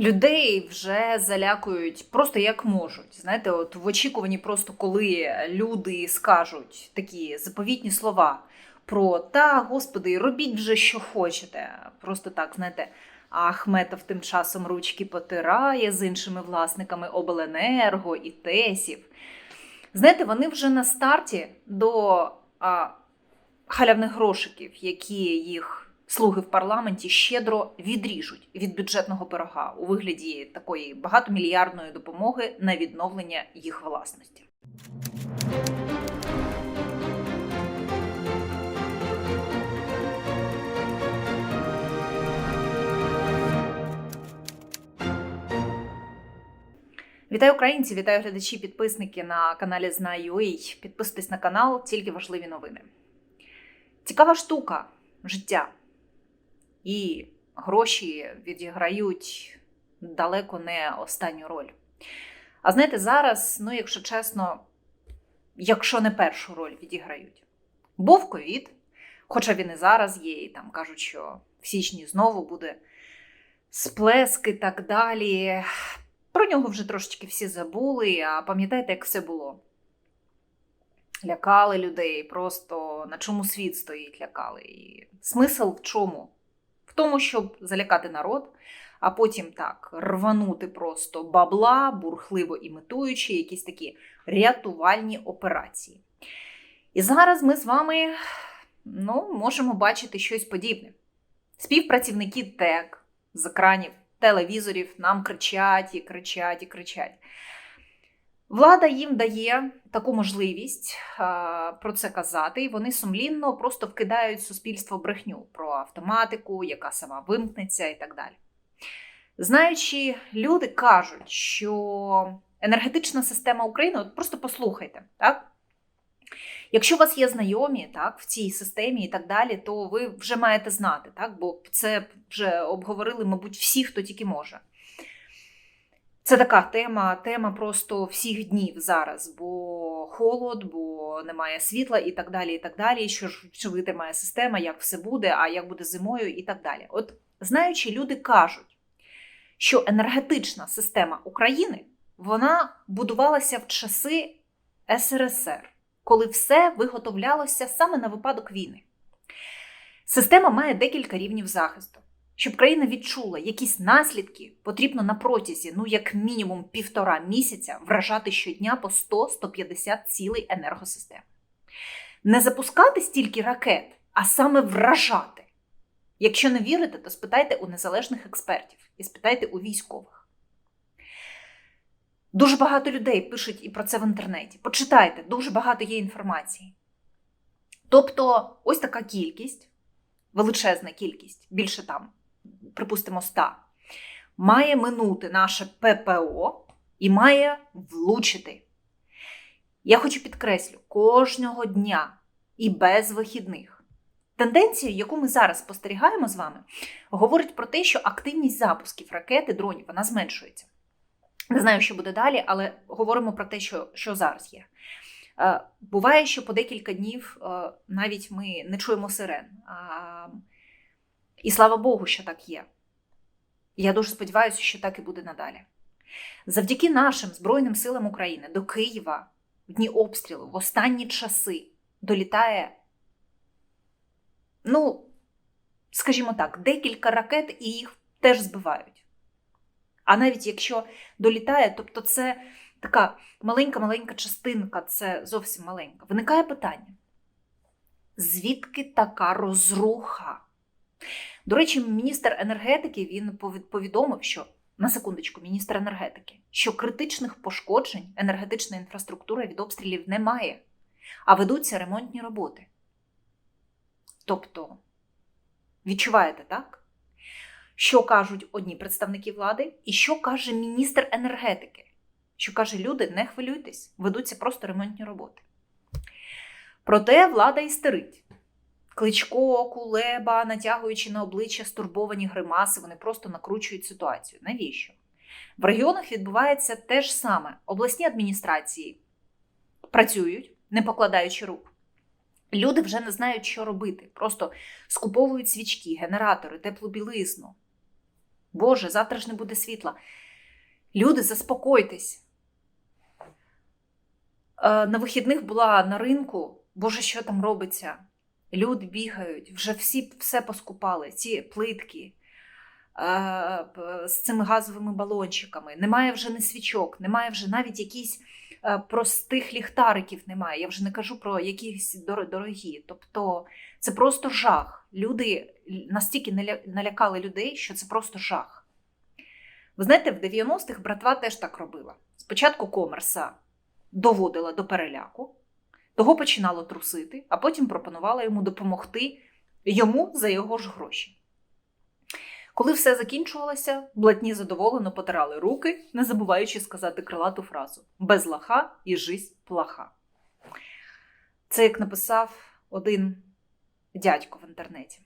Людей вже залякують просто як можуть. Знаєте, от в очікуванні, просто коли люди скажуть такі заповітні слова про та, господи, робіть вже що хочете. Просто так, знаєте, Ахметов тим часом ручки потирає з іншими власниками обленерго і тесів. Знаєте, вони вже на старті до а, халявних грошиків, які їх слуги в парламенті щедро відріжуть від бюджетного пирога у вигляді такої багатомільярдної допомоги на відновлення їх власності. Вітаю українці, вітаю глядачі, підписники на каналі Знаю.ua. Підписуйтесь на канал, тільки важливі новини. Цікава штука життя. І гроші відіграють далеко не останню роль. А знаєте, зараз, ну, якщо чесно, якщо не першу роль відіграють. Був ковід, хоча він і зараз є, і там кажуть, що в січні знову буде сплеск і так далі. Про нього вже трошечки всі забули, а пам'ятаєте, як все було? Лякали людей, просто на чому світ стоїть, лякали. І смисл в чому? В тому, щоб залякати народ, а потім так рванути просто бабла, бурхливо імітуючи якісь такі рятувальні операції. І зараз ми з вами ну, можемо бачити щось подібне. Співпрацівники ТЕК з екранів телевізорів нам кричать і кричать і кричать. Влада їм дає таку можливість а, про це казати, і вони сумлінно просто вкидають суспільство брехню про автоматику, яка сама вимкнеться, і так далі. Знаючи, люди кажуть, що енергетична система України, от просто послухайте, так? Якщо у вас є знайомі так, в цій системі і так далі, то ви вже маєте знати, так? бо це вже обговорили, мабуть, всі, хто тільки може. Це така тема, тема просто всіх днів зараз, бо холод, бо немає світла і так далі. і так далі. Що ж витримає система, як все буде, а як буде зимою, і так далі. От знаючи, люди кажуть, що енергетична система України вона будувалася в часи СРСР, коли все виготовлялося саме на випадок війни. Система має декілька рівнів захисту. Щоб країна відчула якісь наслідки, потрібно на протязі, ну як мінімум півтора місяця, вражати щодня по 100-150 цілей енергосистеми. Не запускати стільки ракет, а саме вражати. Якщо не вірите, то спитайте у незалежних експертів і спитайте у військових. Дуже багато людей пишуть і про це в інтернеті. Почитайте, дуже багато є інформації. Тобто, ось така кількість, величезна кількість, більше там припустимо, 100, має минути наше ППО і має влучити. Я хочу підкреслю, кожного дня і без вихідних. Тенденція, яку ми зараз спостерігаємо з вами, говорить про те, що активність запусків ракети, дронів вона зменшується. Не знаю, що буде далі, але говоримо про те, що, що зараз є. Е, буває, що по декілька днів е, навіть ми не чуємо сирен. І слава Богу, що так є. Я дуже сподіваюся, що так і буде надалі. Завдяки нашим Збройним силам України до Києва в дні обстрілу в останні часи долітає, ну, скажімо так, декілька ракет і їх теж збивають. А навіть якщо долітає, тобто це така маленька-маленька частинка, це зовсім маленька. Виникає питання: звідки така розруха? До речі, міністр енергетики він повідомив, що на секундочку, міністр енергетики, що критичних пошкоджень енергетична інфраструктура від обстрілів немає, а ведуться ремонтні роботи. Тобто, відчуваєте так? Що кажуть одні представники влади, і що каже міністр енергетики? Що каже, люди, не хвилюйтесь, ведуться просто ремонтні роботи. Проте влада істерить. Кличко, кулеба, натягуючи на обличчя стурбовані гримаси, вони просто накручують ситуацію. Навіщо? В регіонах відбувається те ж саме. Обласні адміністрації працюють, не покладаючи рук. Люди вже не знають, що робити. Просто скуповують свічки, генератори, теплу білизну. Боже, завтра ж не буде світла. Люди, заспокойтесь. Е, На вихідних була на ринку. Боже, що там робиться? Люди бігають, вже всі все поскупали, ці плитки е, з цими газовими балончиками. Немає вже не свічок, немає вже навіть якісь е, простих ліхтариків немає. Я вже не кажу про якісь дорогі. Тобто це просто жах. Люди настільки налякали людей, що це просто жах. Ви знаєте, в 90-х братва теж так робила. Спочатку комерса доводила до переляку, того починало трусити, а потім пропонувала йому допомогти йому за його ж гроші. Коли все закінчувалося, блатні задоволено потирали руки, не забуваючи сказати крилату фразу без лаха і жизнь плаха. Це як написав один дядько в інтернеті.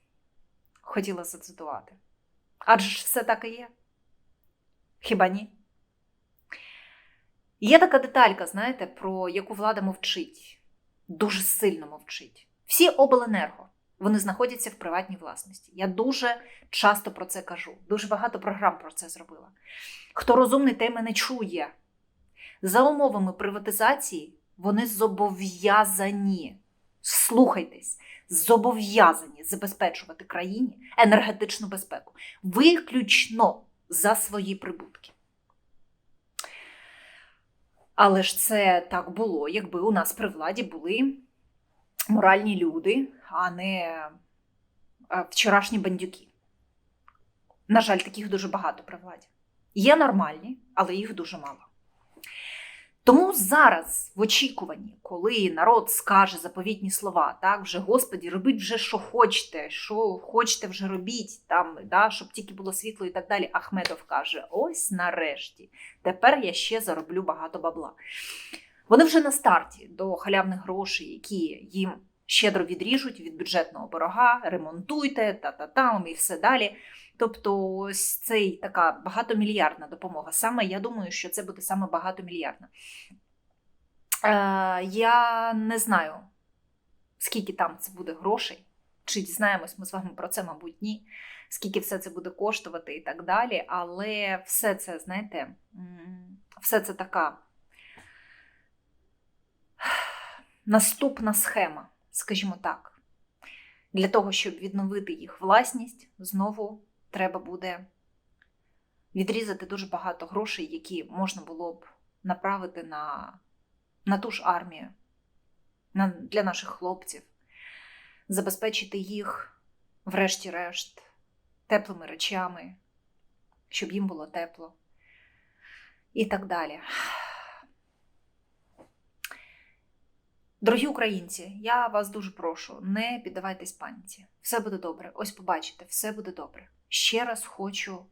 Хотіла зацитувати. Адже ж все так і є. Хіба ні? Є така деталька, знаєте, про яку влада мовчить, дуже сильно мовчить. Всі обленерго вони знаходяться в приватній власності. Я дуже часто про це кажу. Дуже багато програм про це зробила. Хто розумний, той мене чує. За умовами приватизації вони зобов'язані, слухайтесь, зобов'язані забезпечувати країні енергетичну безпеку, виключно за свої прибутки. Але ж це так було, якби у нас при владі були моральні люди, а не е, вчорашні бандюки. На жаль, таких дуже багато при владі. Є нормальні, але їх дуже мало. Тому зараз, в очікуванні, коли народ скаже заповітні слова, так, вже Господі, робіть вже, що хочете, що хочете, вже робіть, там, да, щоб тільки було світло і так далі. Ахмедов каже: ось нарешті, тепер я ще зароблю багато бабла. Вони вже на старті до халявних грошей, які їм щедро відріжуть від бюджетного борога, ремонтуйте, та-та-там і все далі. Тобто, ось цей така багатомільярдна допомога. Саме я думаю, що це буде саме багатомільярдна. Е, я не знаю, скільки там це буде грошей, чи дізнаємось ми з вами про це, мабуть, ні. Скільки все це буде коштувати і так далі. Але все це, знаєте, все це така наступна схема, скажімо так. Для того, щоб відновити їх власність, знову треба буде відрізати дуже багато грошей, які можна було б направити на, на ту ж армію, на, для наших хлопців, забезпечити їх, врешті-решт, теплими речами, щоб їм було тепло і так далі. Дорогі українці, я вас дуже прошу, не піддавайтесь паніці. Все буде добре. Ось побачите, все буде добре. Ще раз хочу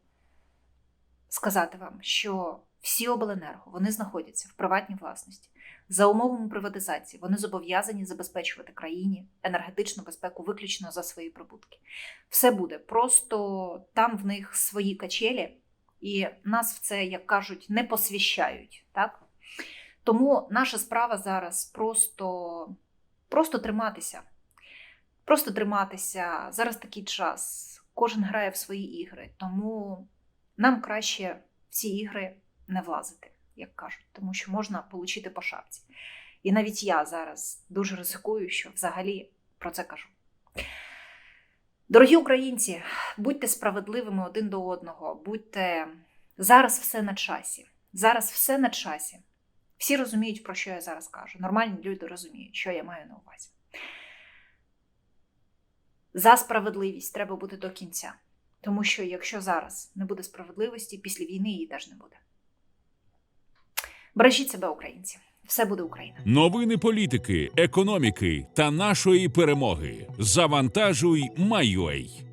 сказати вам, що всі обленерго вони знаходяться в приватній власності. За умовами приватизації вони зобов'язані забезпечувати країні енергетичну безпеку виключно за свої прибутки. Все буде просто там в них свої качелі, і нас в це, як кажуть, не посвящають. Так? Тому наша справа зараз просто, просто триматися. Просто триматися. Зараз такий час. Кожен грає в свої ігри. Тому нам краще в ці ігри не влазити, як кажуть, тому що можна отримати по шапці. І навіть я зараз дуже ризикую, що взагалі про це кажу. Дорогі українці, будьте справедливими один до одного, будьте зараз все на часі. Зараз все на часі. Всі розуміють, про що я зараз кажу. Нормальні люди розуміють, що я маю на увазі. За справедливість треба бути до кінця. Тому що якщо зараз не буде справедливості, після війни її теж не буде. Бережіть себе, українці. Все буде Україна. Новини політики, економіки та нашої перемоги. Завантажуй, Майой.